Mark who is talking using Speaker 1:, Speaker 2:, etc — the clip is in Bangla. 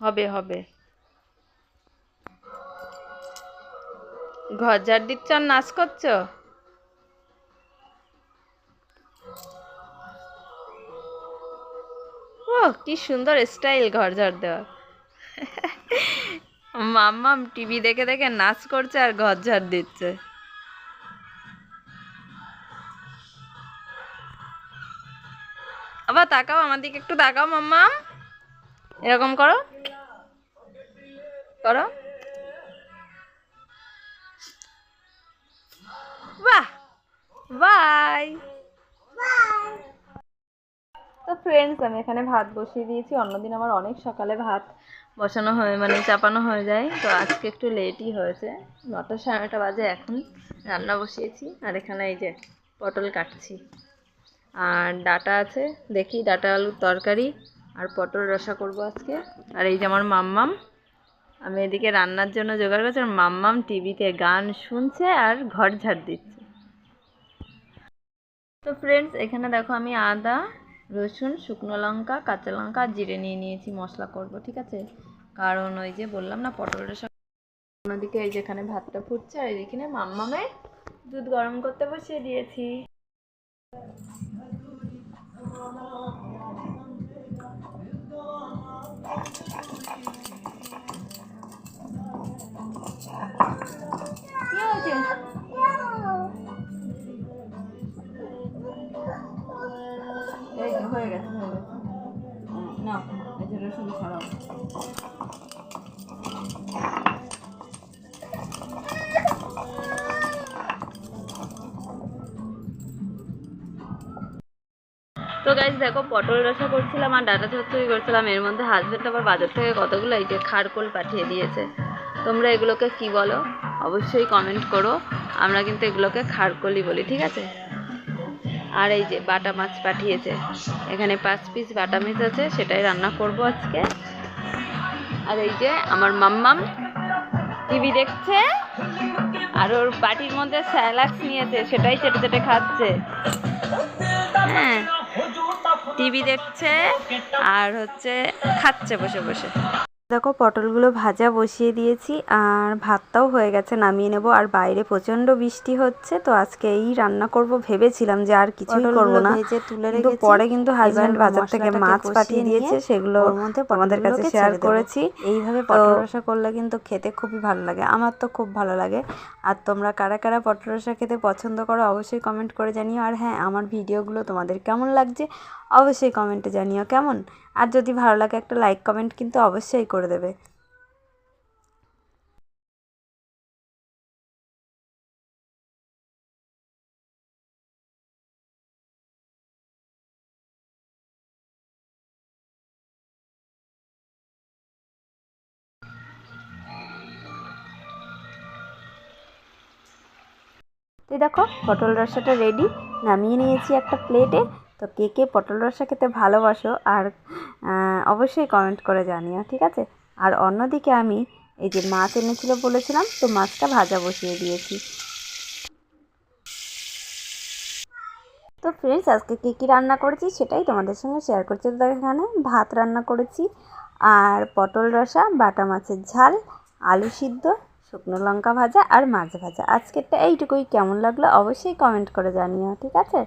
Speaker 1: হবে হবে। ঘর ঝাড় দিচ্ছ নাচ করছ? ও কি সুন্দর স্টাইল ঘর ঝাড় দেওয়ার মাম্মাম টিভি দেখে দেখে নাচ করছে আর ঘর ঝাড় দিচ্ছে। আবার তাকাও, আমার দিকে একটু তাকাও, মাম্মাম। এরকম করো। করো। বাহ! বাই! তো ফ্রেন্ডস আমি এখানে ভাত বসিয়ে দিয়েছি। অন্যদিন আমার অনেক সকালে ভাত বসানো হয় মানে চাপানো হয়ে যায়। তো আজকে একটু লেটই হয়েছে। নটা সাড়ে নটা বাজে এখন রান্না বসিয়েছি। আর এখানে এই যে পটল কাটছি। আর ডাটা আছে। দেখি ডাটা আলুর তরকারি। আর পটল রসা করব আজকে। আর এই যে আমার মাম্মাম, আমি এদিকে রান্নার জন্য জোগাড় করছি, আর মাম্মাম টিভিতে গান শুনছে আর ঘর ঝাড় দিচ্ছে। তো ফ্রেন্ডস এখানে দেখো আমি আদা, রসুন, শুকনো লঙ্কা, কাঁচা লঙ্কা জিরে নিয়ে নিয়েছি, মশলা করব, ঠিক আছে? কারণ ওই যে বললাম না, পটল রসা অন্যদিকে এই যেখানে ভাতটা ফুটছে, আর এদিকে মাম্মামে দুধ গরম করতে বসিয়ে দিয়েছি। এই যে রসুন ছাড়াও। তো গাইজ দেখো, পটল রসা করছিলাম আর ডাটা চচ্চড়ি করছিলাম। এর মধ্যে হাজবেন্ড আবার বাজার থেকে কতগুলো, এই যে খারকোল পাঠিয়ে দিয়েছে। তোমরা এগুলোকে কি বলো? অবশ্যই কমেন্ট করো। আমরা কিন্তু এগুলোকে খারকোলই বলি, ঠিক আছে? আর এই যে বাটা মাছ পাঠিয়েছে। এখানে পাঁচ পিস বাটা মাছ আছে, সেটাই রান্না করব আজকে। আর এই যে আমার মাম্মাম টিভি দেখছে, আর ওর বাটির মধ্যে স্যালাক্স নিয়েছে, সেটাই চেটে চেটে খাচ্ছে। হ্যাঁ টিভি দেখছে আর হচ্ছে খাচ্ছে বসে বসে।
Speaker 2: দেখো পটলগুলো ভাজা বসিয়ে দিয়েছি আর ভাতটাও হয়ে গেছে নামিয়ে নেব। আর বাইরে প্রচণ্ড বৃষ্টি হচ্ছে তো আজকে এই রান্না করব ভেবেছিলাম যে আর কিছুই করব না। কিন্তু পরে কিন্তু হাজব্যান্ড বাজার থেকে মাছ পাঠিয়ে দিয়েছে সেগুলো
Speaker 3: ওর মধ্যে
Speaker 2: তোমাদের কাছে শেয়ার করেছি।
Speaker 3: এইভাবে পটল রসা করলে কিন্তু খেতে খুবই ভালো লাগে আমার তো খুব ভালো লাগে।
Speaker 2: আর তোমরা কারা কারা পটল রসা খেতে পছন্দ করো অবশ্যই কমেন্ট করে জানিও। আর হ্যাঁ আমার ভিডিওগুলো তোমাদের কেমন লাগছে অবশ্যই কমেন্টে জানিও কেমন? আর যদি ভালো লাগে একটা লাইক কমেন্ট কিন্তু অবশ্যই করে দেবে। এই দেখো, পটল রসাটা রেডি নামিয়ে নিয়েছি একটা প্লেটে তো কে কে পটল রসা খেতে ভালোবাসো আর অবশ্যই কমেন্ট করে জানিও, ঠিক আছে? আর অন্যদিকে আমি এই যে মাছ এনেছিল বলেছিলাম, তো মাছটা ভাজা বসিয়ে দিয়েছি। তো ফ্রেন্ডস আজকে কী কী রান্না করেছি সেটাই তোমাদের সঙ্গে শেয়ার করছি। তো এখানে ভাত রান্না করেছি, আর পটল রসা, বাটা মাছের ঝাল, আলু সিদ্ধ, শুকনো লঙ্কা ভাজা আর মাছ ভাজা। আজকেরটা এইটুকুই, কেমন লাগল অবশ্যই কমেন্ট করে জানিও, ঠিক আছে?